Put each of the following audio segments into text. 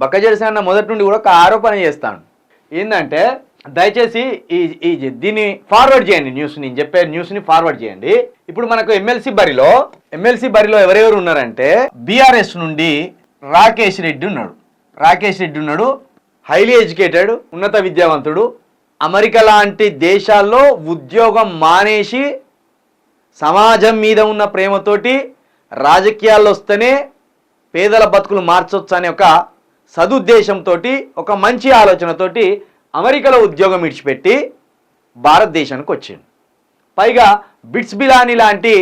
బక్కజేసి అన్న మొదటి నుండి కూడా ఒక ఆరోపణ చేస్తాను ఏంటంటే దయచేసి ఈ ఈ దీన్ని ఫార్వర్డ్ చేయండి న్యూస్ నేను చెప్పే న్యూస్ని ఫార్వర్డ్ చేయండి. ఇప్పుడు మనకు ఎమ్మెల్సీ బరిలో ఎమ్మెల్సీ బరిలో ఎవరెవరు ఉన్నారంటే బీఆర్ఎస్ నుండి రాకేష్ రెడ్డి ఉన్నాడు. రాకేష్ రెడ్డి ఉన్నాడు హైలీ ఎడ్యుకేటెడ్ ఉన్నత విద్యావంతుడు. అమెరికా లాంటి దేశాల్లో ఉద్యోగం మానేసి సమాజం మీద ఉన్న ప్రేమతోటి రాజకీయాల్లో వస్తేనే పేదల బతుకులు మార్చొచ్చు అనే ఒక సదుద్దేశంతో ఒక మంచి ఆలోచనతోటి అమెరికాలో ఉద్యోగం విడిచిపెట్టి భారతదేశానికి వచ్చింది పైగా బిట్స్ బిలాని లాంటి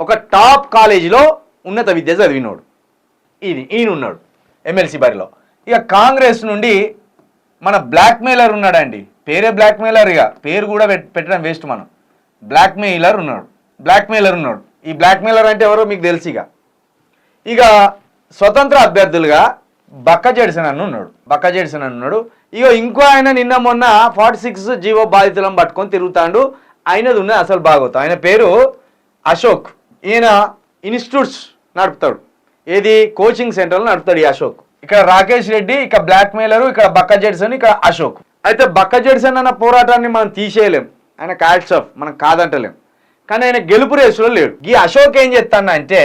ఒక టాప్ కాలేజీలో ఉన్నత విద్య చదివినోడు. ఇది ఈయన ఉన్నాడు ఎమ్మెల్సీ బరిలో. ఇక కాంగ్రెస్ నుండి మన బ్లాక్మెయిలర్ ఉన్నాడండి. పేరే బ్లాక్మెయిలర్ ఇక. పేరు కూడా పెట్టడం వేస్ట్ మనం. బ్లాక్మెయిలర్ ఉన్నాడు. బ్లాక్మెయిలర్ ఉన్నాడు. ఈ బ్లాక్మెయిలర్ అంటే ఎవరో మీకు తెలుసు ఇక. ఇక స్వతంత్ర అభ్యర్థులుగా బక్క జెడ్సన్ అని ఉన్నాడు. బక్క జెడ్సన్ అని ఉన్నాడు. ఇక ఇంకో ఆయన నిన్న మొన్న ఫార్టీ సిక్స్ జీవో బాధితులను పట్టుకొని తిరుగుతాడు. ఆయనది ఉన్నది అసలు బాగోతాం. ఆయన పేరు అశోక్. ఈయన ఇన్స్టిట్యూట్స్ నడుపుతాడు. ఏది? కోచింగ్ సెంటర్లు నడుపుతాడు ఈ అశోక్. ఇక్కడ రాకేష్ రెడ్డి ఇక్కడ బ్లాక్ మెయిలరు ఇక్కడ బక్క జెడ్సన్ ఇక్కడ అశోక్. అయితే బక్క జెడ్సన్ అన్న పోరాటాన్ని మనం తీసేయలేం. ఆయన క్యాట్స్ ఆఫ్. మనం కాదంటలేం. కానీ ఆయన గెలుపు రేసులో లేడు. ఈ అశోక్ ఏం చేస్తానంటే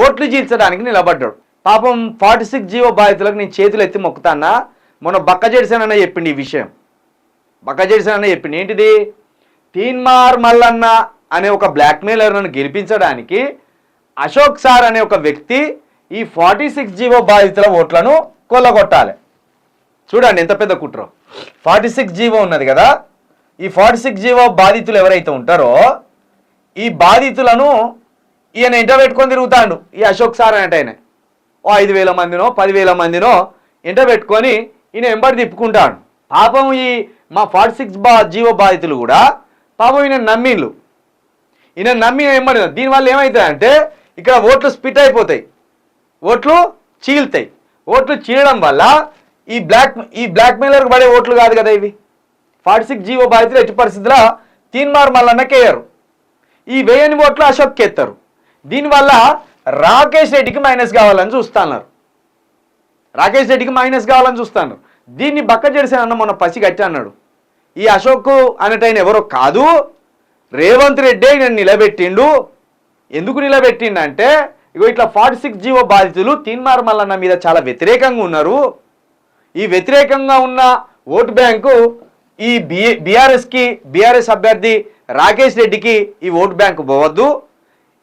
ఓట్లు చీల్చడానికి నిలబడ్డాడు. పాపం ఫార్టీ సిక్స్ జీవో బాధితులకు నేను చేతులు ఎత్తి మొక్కుతానా? మొన్న బక్క జెడ్సన్ చెప్పింది ఈ విషయం. బక్క జెడ్సన్ అన్న చెప్పింది ఏంటిది? తీన్మార్ మల్లన్న అనే ఒక బ్లాక్మెయిలర్ నన్ను గెలిపించడానికి అశోక్ సార్ అనే ఒక వ్యక్తి ఈ ఫార్టీ సిక్స్ జీవో బాధితుల ఓట్లను కొల్లగొట్టాలి. చూడండి ఎంత పెద్ద కుట్రో. ఫార్టీ సిక్స్ జీవో ఉన్నది కదా? ఈ ఫార్టీ సిక్స్ జీవో బాధితులు ఎవరైతే ఉంటారో ఈ బాధితులను ఈయన ఇంట పెట్టుకొని తిరుగుతాడు. ఈ అశోక్ సార్ అంటే ఆయన ఓ ఐదు వేల మందినో పదివేల మందినో ఇంట పెట్టుకొని ఈయన వెంబడి తిప్పుకుంటాడు. పాపం ఈ మా ఫార్టీ సిక్స్ బా జీవో బాధితులు కూడా పాపం ఈయన నమ్మిండ్లు. ఈయన నమ్మి ఎంబడి దీనివల్ల ఏమవుతుందంటే ఇక్కడ ఓట్లు స్పిట్ అయిపోతాయి. ఓట్లు చీల్తాయి. ఓట్లు చీలడం వల్ల ఈ బ్లాక్ ఈ బ్లాక్ మెయిలర్కి పడే ఓట్లు కాదు కదా ఇవి. ఫార్టీ సిక్స్ జీవో బాధితులు ఎట్టి పరిస్థితుల్లో తీన్మార్ మల్లన్నకేయరు. ఈ వేయని ఓట్లు అశోక్కి ఎత్తారు దీనివల్ల రాకేష్ రెడ్డికి మైనస్ కావాలని చూస్తున్నారు. రాకేష్ రెడ్డికి మైనస్ కావాలని చూస్తాను దీన్ని బక్క చేసానన్న మొన్న పసి గట్టి అన్నాడు. ఈ అశోక్ అనేటైన ఎవరో కాదు. రేవంత్ రెడ్డి నేను నిలబెట్టిండు. ఎందుకు నిలబెట్టిండంటే ఇగో ఇట్లా ఫార్టీ సిక్స్ జీవో బాధితులు తీన్మార్ మల్లన్న మీద చాలా వ్యతిరేకంగా ఉన్నారు. ఈ వ్యతిరేకంగా ఉన్న ఓటు బ్యాంకు ఈ బి బీఆర్ఎస్కి బీఆర్ఎస్ అభ్యర్థి రాకేష్ రెడ్డికి ఈ ఓటు బ్యాంకు పోవద్దు.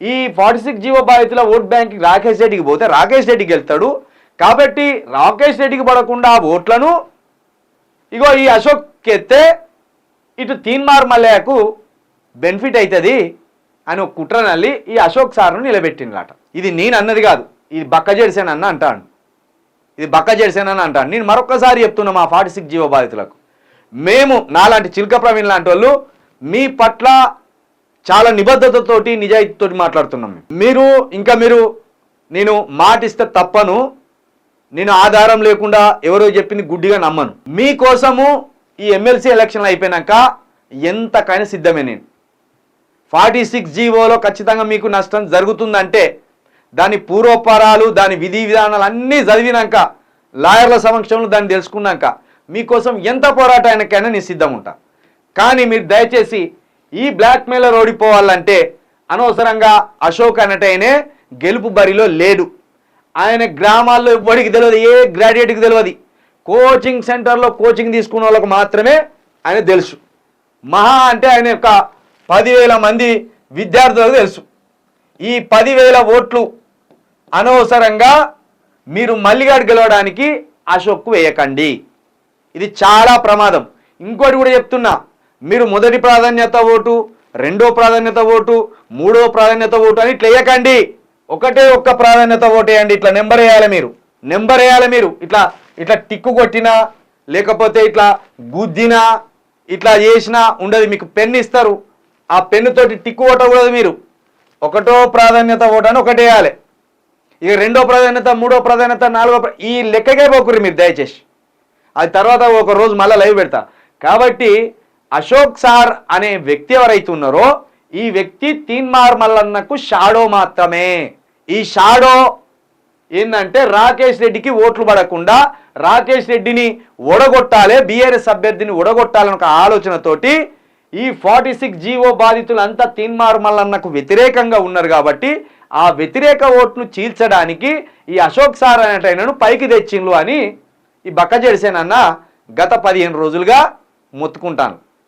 ఈ ఫార్టీ సిక్స్ జీవో బాధితుల ఓట్ బ్యాంక్ రాకేష్ రెడ్డికి పోతే రాకేష్ రెడ్డికి వెళ్తాడు. కాబట్టి రాకేష్ రెడ్డికి పడకుండా ఆ ఓట్లను ఇగో ఈ అశోక్ ఎత్తే ఇటు తీన్మార్ మల్లయ్యకు బెనిఫిట్ అవుతుంది అని ఒక కుట్రనల్లి ఈ అశోక్ సార్ను నిలబెట్టిండ్లట ఇది నేను అన్నది కాదు. ఇది బక్క జెడిసేన్ అన్న అంటాను ఇది బక్క జెడిసేన్ అని అంటాను నేను మరొకసారి చెప్తున్నా మా ఫార్టీ సిక్స్ జీవో బాధితులకు. మేము నాలాంటి చిల్క ప్రవీణ్ లాంటి వాళ్ళు మీ పట్ల చాలా నిబద్ధతతోటి నిజాయితీతోటి మాట్లాడుతున్నాం మేము. మీరు ఇంకా మీరు నేను మాటిస్తే తప్పను. నేను ఆధారం లేకుండా ఎవరో చెప్పింది గుడ్డిగా నమ్మను. మీకోసము ఈ ఎమ్మెల్సీ ఎలక్షన్లు అయిపోయినాక ఎంతకైనా సిద్ధమే నేను. ఫార్టీ సిక్స్ జీవోలో ఖచ్చితంగా మీకు నష్టం జరుగుతుందంటే దాని పూర్వపరాలు దాని విధి విధానాలు అన్నీ చదివినాక లాయర్ల సమక్షంలో దాన్ని తెలుసుకున్నాక మీకోసం ఎంత పోరాటానికైనా నేను సిద్ధం ఉంటా. కానీ మీరు దయచేసి ఈ బ్లాక్ మెయిలర్ ఓడిపోవాలంటే అనవసరంగా అశోక్ అన్నటైనే గెలుపు బరిలో లేడు. ఆయన గ్రామాల్లో ఎవ్వడికి తెలియదు ఏ గ్రాడ్యుయేట్కి తెలియదు కోచింగ్ సెంటర్లో కోచింగ్ తీసుకున్న వాళ్ళకు మాత్రమే ఆయన తెలుసు. మహా అంటే ఆయన యొక్క పదివేల మంది విద్యార్థులకు తెలుసు. ఈ పదివేల ఓట్లు అనవసరంగా మీరు మల్లిగాడు గెలవడానికి అశోక్కు వేయకండి. ఇది చాలా ప్రమాదం. ఇంకోటి కూడా చెప్తున్నా. మీరు మొదటి ప్రాధాన్యత ఓటు రెండో ప్రాధాన్యత ఓటు మూడో ప్రాధాన్యత ఓటు అని ఇట్లా వేయకండి. ఒకటే ఒక్క ప్రాధాన్యత ఓటు వేయండి ఇట్లా నెంబర్ వేయాలి మీరు. నెంబర్ వేయాలి మీరు. ఇట్లా ఇట్లా టిక్కు కొట్టినా లేకపోతే ఇట్లా గుద్దినా ఇట్లా చేసినా ఉండదు. మీకు పెన్ ఇస్తారు. ఆ పెన్నుతోటి టిక్కు కొట్టకూడదు మీరు. ఒకటో ప్రాధాన్యత ఓటు అని ఒకటి వేయాలి. ఇక రెండో ప్రాధాన్యత మూడో ప్రాధాన్యత నాలుగో ఈ లెక్కకే పోకుర్రి మీరు దయచేసి. అది తర్వాత ఒక రోజు మళ్ళీ లైవ్ పెడతా. కాబట్టి అశోక్ సార్ అనే వ్యక్తి ఎవరైతే ఉన్నారో ఈ వ్యక్తి తీన్మార్ మల్లన్నకు షాడో మాత్రమే. ఈ షాడో ఏంటంటే రాకేష్ రెడ్డికి ఓట్లు పడకుండా రాకేష్ రెడ్డిని ఒడగొట్టాలి బీఆర్ఎస్ అభ్యర్థిని ఒడగొట్టాలని ఒక ఆలోచనతోటి ఈ ఫార్టీ సిక్స్ జీవో బాధితులు అంతా తీన్మార్ మల్లన్నకు వ్యతిరేకంగా ఉన్నారు కాబట్టి ఆ వ్యతిరేక ఓట్ను చీల్చడానికి ఈ అశోక్ సార్ అనేటైనను పైకి తెచ్చిండ్లు అని ఈ బక్క జడిసేనన్న గత పదిహేను రోజులుగా మొత్తుకుంటాను.